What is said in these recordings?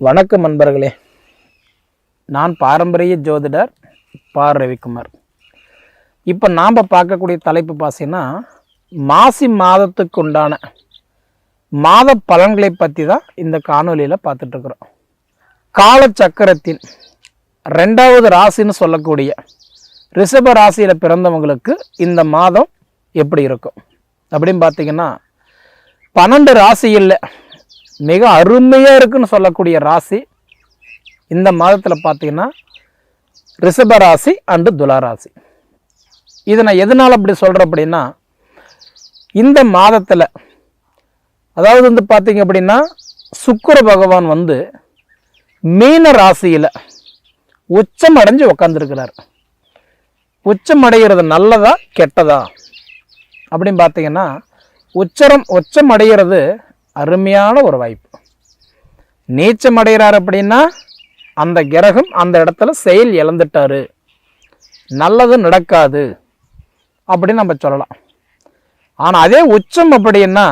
வணக்கம் நண்பர்களே. நான் பாரம்பரிய ஜோதிடர் பா ரவிக்குமார். இப்போ நாம் பார்க்கக்கூடிய தலைப்பு பார்த்தீங்கன்னா மாசி மாதத்துக்கு உண்டான மாத பலன்களை பற்றி தான் இந்த காணொலியில் பார்த்துட்ருக்குறோம். காலச்சக்கரத்தின் ரெண்டாவது ராசின்னு சொல்லக்கூடிய ரிஷப ராசியில் பிறந்தவங்களுக்கு இந்த மாதம் எப்படி இருக்கும்? அப்படின்னு பார்த்தீங்கன்னா பன்னெண்டு ராசியில் மிக அருமையாக இருக்குன்னு சொல்லக்கூடிய ராசி இந்த மாதத்தில் பார்த்தீங்கன்னா ரிஷப ராசி அண்டு துலா ராசி. இதை நான் எதனால் அப்படி சொல்கிறேன் அப்படின்னா இந்த மாதத்தில் அதாவது வந்து பார்த்தீங்க அப்படின்னா சுக்கர பகவான் வந்து மீன ராசியில் உச்சம் அடைஞ்சு உக்காந்துருக்கிறார். உச்சம் அடைகிறது நல்லதா கெட்டதா? அப்படின்னு பார்த்தீங்கன்னா உச்சரம் உச்சம் அடைகிறது அருமையான ஒரு வாய்ப்பு. நீச்சம் அடைகிறார் அப்படின்னா அந்த கிரகம் அந்த இடத்துல செயல் இழந்துட்டாரு. நல்லது நடக்காது அப்படின்னு நம்ம சொல்லலாம். ஆனால் அதே உச்சம் அப்படின்னா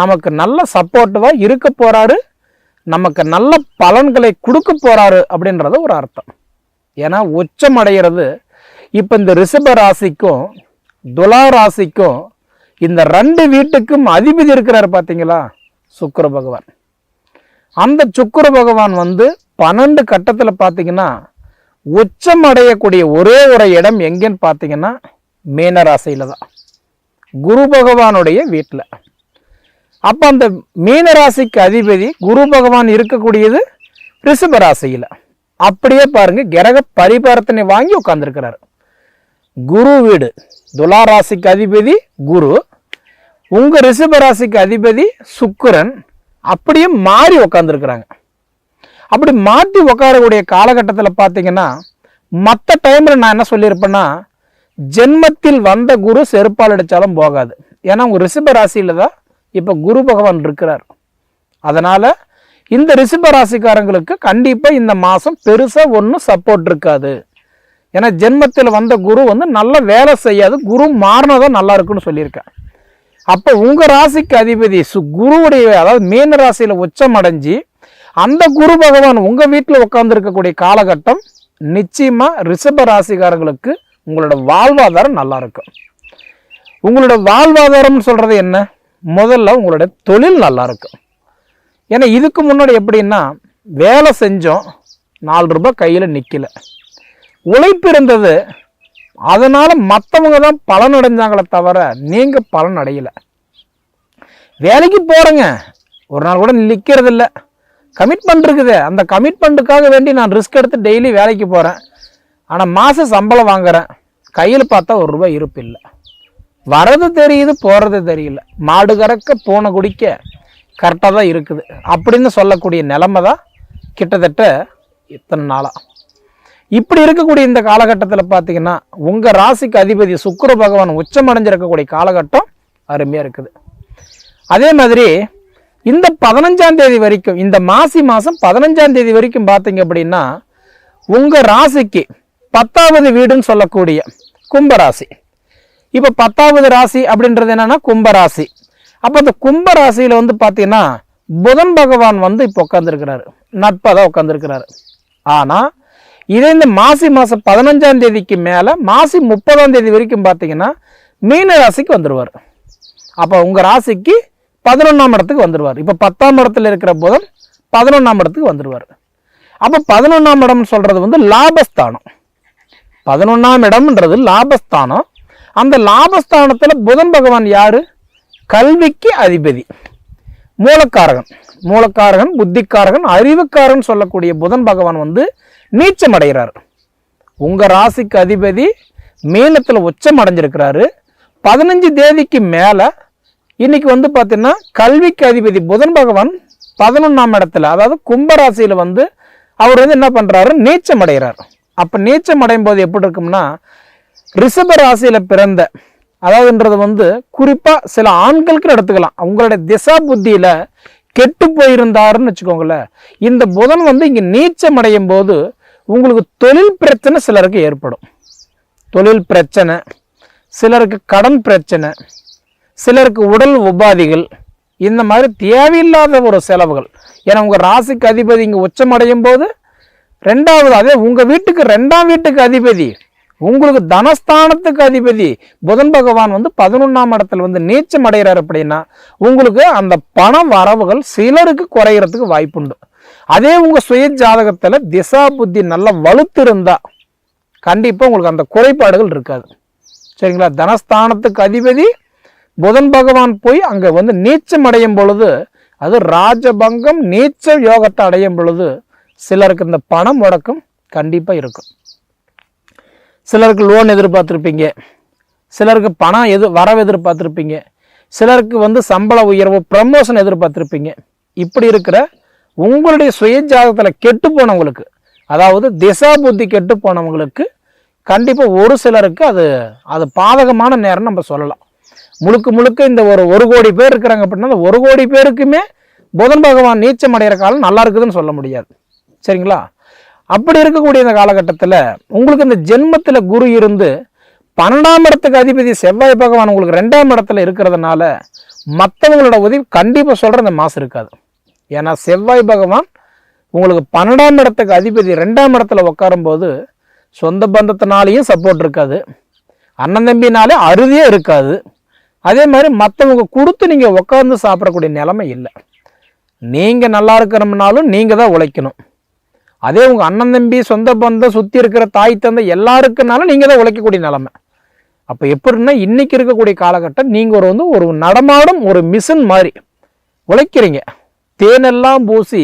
நமக்கு நல்ல சப்போர்ட்டிவாக இருக்க போகிறாரு நமக்கு நல்ல பலன்களை கொடுக்க போகிறாரு அப்படின்றது ஒரு அர்த்தம். ஏன்னா உச்சம் அடைகிறது இப்போ இந்த ரிஷப ராசிக்கும் துலா ராசிக்கும் இந்த ரெண்டு வீட்டுக்கும் அதிபதி இருக்கிறார் பார்த்தீங்களா சுக்கர பகவான். அந்த சுக்கர பகவான் வந்து பன்னெண்டு கட்டத்தில் பார்த்தீங்கன்னா உச்சம் அடையக்கூடிய ஒரே ஒரு இடம் எங்கேன்னு பார்த்தீங்கன்னா மீனராசையில் தான். குரு பகவானுடைய வீட்டில் அப்போ அந்த மீனராசிக்கு அதிபதி குரு பகவான் இருக்கக்கூடியது ரிஷப ராசியில். அப்படியே பாருங்கள் கிரக பரிபாரத்தனை வாங்கி உட்காந்துருக்கிறார் குரு வீடு துலா ராசிக்கு அதிபதி குரு உங்கள் ரிஷபராசிக்கு அதிபதி சுக்கிரன் அப்படியே மாறி உக்காந்துருக்குறாங்க. அப்படி மாற்றி உட்காரக்கூடிய காலகட்டத்தில் பார்த்தீங்கன்னா மற்ற டைமில் நான் என்ன சொல்லியிருப்பேன்னா ஜென்மத்தில் வந்த குரு செருப்பால் அடித்தாலும் போகாது. ஏன்னா உங்கள் ரிஷப ராசியில் தான் இப்போ குரு பகவான் இருக்கிறார். அதனால் இந்த ரிஷப ராசிக்காரங்களுக்கு கண்டிப்பாக இந்த மாதம் பெருசாக ஒன்றும் சப்போர்ட் இருக்காது. ஏன்னா ஜென்மத்தில் வந்த குரு வந்து நல்ல வேலை செய்யாது. குரு மாறினதான் நல்லா இருக்குன்னு சொல்லியிருக்கேன். அப்போ உங்கள் ராசிக்கு அதிபதி சு குருவுடைய அதாவது மீன ராசியில் உச்சம் அடைஞ்சு அந்த குரு பகவான் உங்கள் வீட்டில் உட்காந்துருக்கக்கூடிய காலகட்டம் நிச்சயமாக ரிஷப ராசிக்காரங்களுக்கு உங்களோட வாழ்வாதாரம் நல்லா இருக்கும். உங்களோட வாழ்வாதாரம்னு சொல்கிறது என்ன? முதல்ல உங்களோட தொழில் நல்லா இருக்கும். ஏன்னா இதுக்கு முன்னாடி எப்படின்னா வேலை செஞ்சோம் நாலு ரூபாய் கையில் நிற்கல உழைப்பு இருந்தது அதனால் மற்றவங்க தான் பலன் அடைஞ்சாங்களே தவிர நீங்கள் பலன் அடையலை வேலைக்கு போகிறேங்க ஒரு நாள் கூட நிற்கிறது இல்லை கமிட்மெண்ட் இருக்குது. அந்த கமிட்மெண்ட்டுக்காக வேண்டி நான் ரிஸ்க் எடுத்து டெய்லி வேலைக்கு போகிறேன் ஆனால் மாத சம்பளம் வாங்குகிறேன் கையில் பார்த்தா ஒரு ரூபாய் இருப்பு இல்லை. வரது தெரியுது போகிறது தெரியல. மாடு கறக்க பூனை குடிக்க கரெக்டாக தான் இருக்குது. அப்படின்னு சொல்லக்கூடிய நிலைமை தான் கிட்டத்தட்ட இத்தனை நாளாக இப்படி இருக்கக்கூடிய இந்த காலகட்டத்தில் பார்த்தீங்கன்னா உங்கள் ராசிக்கு அதிபதி சுக்கர பகவான் உச்சமடைஞ்சிருக்கக்கூடிய காலகட்டம் அருமையாக இருக்குது. அதே மாதிரி இந்த பதினஞ்சாம் தேதி வரைக்கும் இந்த மாசி மாதம் பதினஞ்சாம் தேதி வரைக்கும் பார்த்தீங்க அப்படின்னா உங்கள் ராசிக்கு பத்தாவது வீடுன்னு சொல்லக்கூடிய கும்பராசி. இப்போ பத்தாவது ராசி அப்படின்றது என்னென்னா கும்பராசி. அப்போ இந்த கும்பராசியில் வந்து பார்த்தீங்கன்னா புதன் பகவான் வந்து இப்போ உட்காந்துருக்கிறாரு நட்பாக தான் உட்காந்துருக்கிறாரு ஆனால் இதே இந்த மாசி மாதம் பதினஞ்சாம் தேதிக்கு மேலே மாசி முப்பதாம் தேதி வரைக்கும் பார்த்தீங்கன்னா மீன ராசிக்கு வந்துடுவார் அப்போ உங்கள் ராசிக்கு பதினொன்றாம் இடத்துக்கு வந்துடுவார் இப்போ பத்தாம் இடத்துல இருக்கிற புதன் பதினொன்றாம் இடத்துக்கு வந்துடுவார் அப்போ பதினொன்றாம் இடம்னு சொல்கிறது வந்து லாபஸ்தானம். பதினொன்றாம் இடம்ன்றது லாபஸ்தானம். அந்த லாபஸ்தானத்தில் புதன் பகவான் யார்? கல்விக்கு அதிபதி. மூலக்காரகன். மூலக்காரகன் புத்திக்காரகன் அறிவுக்காரன் சொல்லக்கூடிய புதன் பகவான் வந்து நீச்சம் அடைகிறார் உங்கள் ராசிக்கு அதிபதி மீனத்தில் உச்சம் அடைஞ்சிருக்கிறாரு. பதினஞ்சு தேதிக்கு மேலே இன்னைக்கு வந்து பார்த்தீங்கன்னா கல்விக்கு அதிபதி புதன் பகவான் பதினொன்றாம் இடத்துல அதாவது கும்பராசியில் வந்து அவர் வந்து என்ன பண்ணுறாரு நீச்சம் அடைகிறார் அப்போ நீச்சம் அடையும் போது எப்படி இருக்கும்னா ரிஷப ராசியில் பிறந்த அதாவதுன்றது வந்து குறிப்பாக சில ஆண்களுக்கு எடுத்துக்கலாம். அவங்களுடைய திசா புத்தியில் கெட்டு போயிருந்தாருன்னு வச்சுக்கோங்களேன். இந்த புதன் வந்து இங்கே நீச்சம் அடையும் போது உங்களுக்கு தொழில் பிரச்சனை சிலருக்கு ஏற்படும். தொழில் பிரச்சனை சிலருக்கு கடன் பிரச்சனை சிலருக்கு உடல் உபாதிகள் இந்த மாதிரி தேவையில்லாத ஒரு செலவுகள். ஏன்னா உங்கள் ராசிக்கு அதிபதி இங்கே உச்சமடையும் போது ரெண்டாவது அதே உங்கள் வீட்டுக்கு ரெண்டாம் வீட்டுக்கு அதிபதி உங்களுக்கு தனஸ்தானத்துக்கு அதிபதி புதன் பகவான் வந்து பதினொன்றாம் இடத்துல வந்து நீச்சம் அடைகிறார் அப்படின்னா உங்களுக்கு அந்த பண வரவுகள் சிலருக்கு குறையிறதுக்கு வாய்ப்புண்டு. அதே உங்கள் சுய ஜாதகத்தில் திசா புத்தி நல்லா வலுத்திருந்தா கண்டிப்பாக உங்களுக்கு அந்த குறைபாடுகள் இருக்காது. சரிங்களா? தனஸ்தானத்துக்கு அதிபதி புதன் பகவான் போய் அங்கே வந்து நீச்சம் அடையும் பொழுது அது ராஜபங்கம் நீச்ச யோகத்தை அடையும் பொழுது சிலருக்கு இந்த பணம் முடக்கம் கண்டிப்பாக இருக்கும். சிலருக்கு லோன் எதிர்பார்த்துருப்பீங்க. சிலருக்கு பணம் எது வரவு எதிர்பார்த்துருப்பீங்க. சிலருக்கு வந்து சம்பள உயர்வு ப்ரமோஷன் எதிர்பார்த்துருப்பீங்க. இப்படி இருக்கிற உங்களுடைய சுய ஜாதகத்தில் கெட்டு போனவங்களுக்கு அதாவது திசா புத்தி கெட்டு போனவங்களுக்கு கண்டிப்பாக ஒரு சிலருக்கு அது அது பாதகமான நேரம் நம்ம சொல்லலாம். முழுக்க முழுக்க இந்த ஒரு ஒரு கோடி பேர் இருக்கிறாங்க அப்படின்னா அந்த ஒரு கோடி பேருக்குமே புதன் பகவான் நீச்சம் அடைகிற காலம் நல்லா இருக்குதுன்னு சொல்ல முடியாது. சரிங்களா? அப்படி இருக்கக்கூடிய இந்த காலகட்டத்தில் உங்களுக்கு இந்த ஜென்மத்தில் குரு இருந்து பன்னெண்டாம் இடத்துக்கு அதிபதி செவ்வாய் பகவான் உங்களுக்கு ரெண்டாம் இடத்துல இருக்கிறதுனால மற்றவங்களோட உதவி கண்டிப்பாக சொல்கிற இந்த மாதம் இருக்காது. ஏன்னா செவ்வாய் பகவான் உங்களுக்கு பன்னெண்டாம் இடத்துக்கு அதிபதி ரெண்டாம் இடத்துல உட்காரும்போது சொந்த பந்தத்தினாலேயும் சப்போர்ட் இருக்காது. அண்ணன் தம்பினாலே அறுதியே இருக்காது. அதே மாதிரி மற்றவங்க கொடுத்து நீங்கள் உட்காந்து சாப்பிடக்கூடிய நிலைமை இல்லை. நீங்கள் நல்லா இருக்கிறோம்னாலும் நீங்கள் தான் உழைக்கணும். அதே உங்கள் அண்ணன் தம்பி சொந்த பந்தம் சுற்றி இருக்கிற தாய் தந்தை எல்லாருக்குனாலும் நீங்கள் தான் உழைக்கக்கூடிய நிலமை. அப்போ எப்படின்னா இன்றைக்கி இருக்கக்கூடிய காலகட்டம் நீங்கள் ஒரு வந்து ஒரு நடமாடும் ஒரு மிஷின் மாதிரி உழைக்கிறீங்க. தேனெல்லாம் பூசி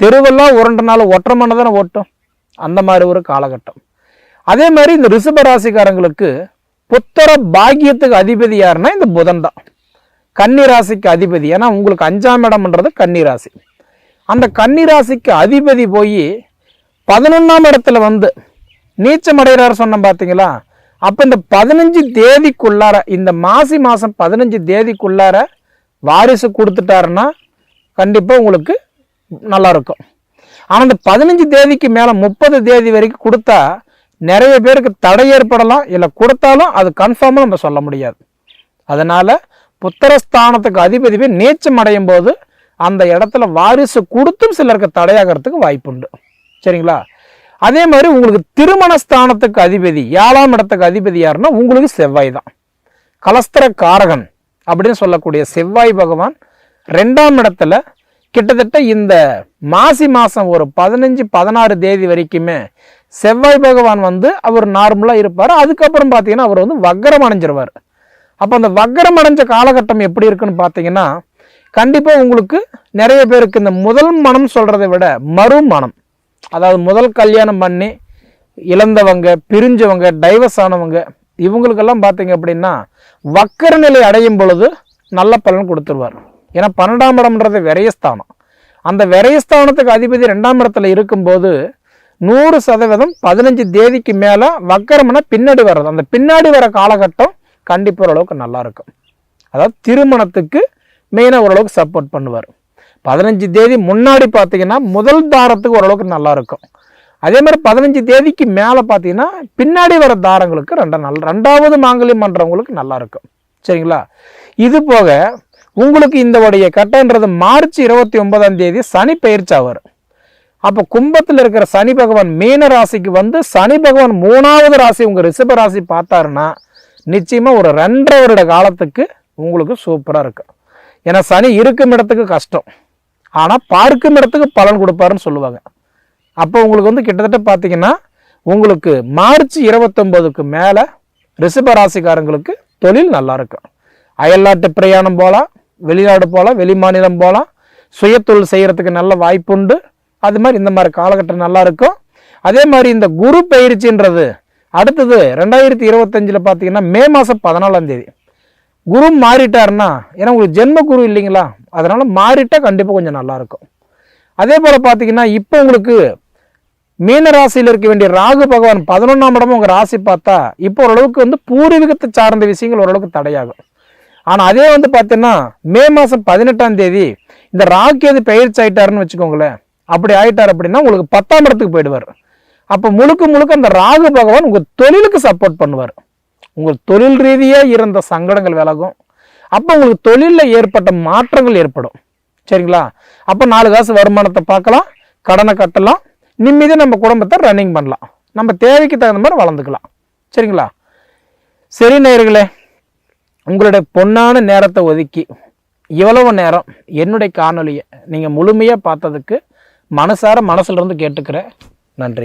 தெருவெல்லாம் உருண்டனால ஒற்றை மண்ணை தானே ஓட்டும் அந்த மாதிரி ஒரு காலகட்டம். அதே மாதிரி இந்த ரிஷப ராசிக்காரங்களுக்கு புத்தர பாக்கியத்துக்கு அதிபதி யாருன்னா இந்த புதன் தான். கன்னி ராசிக்கு அதிபதி. ஏன்னா உங்களுக்கு அஞ்சாம் இடம்ன்றது கன்னி ராசி. அந்த கன்னி ராசிக்கு அதிபதி போய் பதினொன்றாம் இடத்துல வந்து நீச்சம் அடைகிறாரு சொன்னோம் பார்த்தீங்களா அப்போ இந்த பதினஞ்சு தேதிக்குள்ளார இந்த மாசி மாதம் பதினஞ்சு தேதிக்குள்ளார வாரிசு கொடுத்துட்டாருன்னா கண்டிப்பாக உங்களுக்கு நல்லா இருக்கும் ஆனால் இந்த பதினஞ்சு தேதிக்கு மேலே முப்பது தேதி வரைக்கும் கொடுத்தா நிறைய பேருக்கு தடை ஏற்படலாம். இல்லை கொடுத்தாலும் அது கன்ஃபார்மாக நம்ம சொல்ல முடியாது. அதனால் புத்திரஸ்தானத்துக்கு அதிபதி போய் நீச்சம் அடையும் போது அந்த இடத்துல வாரிசு கொடுத்தும் சிலருக்கு தடையாகிறதுக்கு வாய்ப்புண்டு. சரிங்களா? அதே மாதிரி உங்களுக்கு திருமண ஸ்தானத்துக்கு அதிபதி ஏழாம் இடத்துக்கு அதிபதி யாருன்னா உங்களுக்கு செவ்வாய் தான். கலஸ்திர காரகன் அப்படின்னு சொல்லக்கூடிய செவ்வாய் பகவான் ரெண்டாம் இடத்துல கிட்டத்தட்ட இந்த மாசி மாதம் ஒரு பதினஞ்சு பதினாறு தேதி வரைக்குமே செவ்வாய் பகவான் வந்து அவர் நார்மலாக இருப்பார். அதுக்கப்புறம் பார்த்தீங்கன்னா அவர் வந்து வக்கரம் அடைஞ்சிருவார். அப்போ அந்த வக்கரம் அடைஞ்ச காலகட்டம் எப்படி இருக்குன்னு பார்த்தீங்கன்னா கண்டிப்பாக உங்களுக்கு நிறைய பேருக்கு இந்த முதல் மனம் சொல்கிறதை விட மறு மனம். அதாவது முதல் கல்யாணம் பண்ணி இழந்தவங்க பிரிஞ்சவங்க டைவர்ஸ் ஆனவங்க இவங்களுக்கெல்லாம் பார்த்தீங்க அப்படின்னா வக்கர நிலை அடையும் பொழுது நல்ல பலன் கொடுத்துருவார். ஏன்னா பன்னெண்டாம் இடம்ன்றது விரயஸ்தானம். அந்த விரயஸ்தானத்துக்கு அதிபதி ரெண்டாம் இடத்துல இருக்கும்போது நூறு சதவீதம் பதினஞ்சு தேதிக்கு மேலே வக்கரம்னா பின்னாடி வர்றது. அந்த பின்னாடி வர காலகட்டம் கண்டிப்பாக ஓரளவுக்கு நல்லா இருக்கும். அதாவது திருமணத்துக்கு மெயினாக ஓரளவுக்கு சப்போர்ட் பண்ணுவார். பதினஞ்சு தேதி முன்னாடி பார்த்தீங்கன்னா முதல் தாரத்துக்கு ஓரளவுக்கு நல்லாயிருக்கும் அதே மாதிரி பதினஞ்சு தேதிக்கு மேலே பார்த்தீங்கன்னா பின்னாடி வர தாரங்களுக்கு ரெண்டு நல் ரெண்டாவது மாங்கல்யம் பண்ணுறவங்களுக்கு நல்லாயிருக்கும் சரிங்களா? இது போக உங்களுக்கு இந்த உடைய கட்டன்றது மார்ச் இருபத்தி ஒன்பதாம் தேதி சனி பயிற்சி ஆவார் அப்போ கும்பத்தில் இருக்கிற சனி பகவான் மீன ராசிக்கு வந்து சனி பகவான் மூணாவது ராசி உங்கள் ரிஷப ராசி பார்த்தாருன்னா நிச்சயமாக ஒரு ரெண்டரை வருட காலத்துக்கு உங்களுக்கு சூப்பராக இருக்கும் ஏன்னா சனி இருக்கும் இடத்துக்கு கஷ்டம். ஆனால் பார்க்கும் இடத்துக்கு பலன் கொடுப்பாருன்னு சொல்லுவாங்க. அப்போ உங்களுக்கு வந்து கிட்டத்தட்ட பார்த்தீங்கன்னா உங்களுக்கு மார்ச் இருபத்தொம்போதுக்கு மேலே ரிஷப ராசிக்காரங்களுக்கு தொழில் நல்லாயிருக்கும் அயல்நாட்டு பிரயாணம் போகலாம் வெளிநாடு போகலாம் வெளி மாநிலம் போகலாம். சுயத்தொழில் செய்கிறதுக்கு நல்ல வாய்ப்புண்டு. அது மாதிரி இந்த மாதிரி காலகட்டம் நல்லா இருக்கும். அதே மாதிரி இந்த குரு பயிற்சின்றது அடுத்தது ரெண்டாயிரத்தி இருபத்தஞ்சில் பார்த்தீங்கன்னா மே மாதம் பதினாலாம் தேதி. குரு மாறிட்டாருன்னா ஏன்னா உங்களுக்கு ஜென்ம குரு இல்லைங்களா? அதனால் மாறிட்டால் கண்டிப்பாக கொஞ்சம் நல்லாயிருக்கும் அதே போல் பார்த்தீங்கன்னா இப்போ உங்களுக்கு மீன ராசியில் இருக்க வேண்டிய ராகு பகவான் பதினொன்றாம் இடமும் உங்கள் ராசி பார்த்தா இப்போ ஓரளவுக்கு வந்து பூர்வீகத்தை சார்ந்த விஷயங்கள் ஓரளவுக்கு தடையாகும். ஆனால் அதே வந்து பார்த்தீங்கன்னா மே மாதம் பதினெட்டாம் தேதி இந்த ராகு எது பயிற்சி ஆயிட்டாருன்னு வச்சுக்கோங்களேன். அப்படி ஆயிட்டார் அப்படின்னா உங்களுக்கு பத்தாம் இடத்துக்கு போயிடுவார். அப்போ முழுக்க முழுக்க அந்த ராகு பகவான் உங்கள் தொழிலுக்கு சப்போர்ட் பண்ணுவார். உங்கள் தொழில் ரீதியாக இருந்த சங்கடங்கள் விலகும். அப்போ உங்களுக்கு தொழிலில் ஏற்பட்ட மாற்றங்கள் ஏற்படும். சரிங்களா? அப்போ நாலு காசு வருமானத்தை பார்க்கலாம் கடனை கட்டலாம் நிம்மதியாக நம்ம குடும்பத்தை ரன்னிங் பண்ணலாம். நம்ம தேவைக்கு தகுந்த மாதிரி வளர்ந்துக்கலாம். சரிங்களா? சரி நேயர்களே உங்களுடைய பொன்னான நேரத்தை ஒதுக்கி இவ்வளவு நேரம் என்னுடைய காணொலியை நீங்கள் முழுமையாக பார்த்ததுக்கு மனசார மனசுலேருந்து கேட்டுக்கிறேன். நன்றிங்க.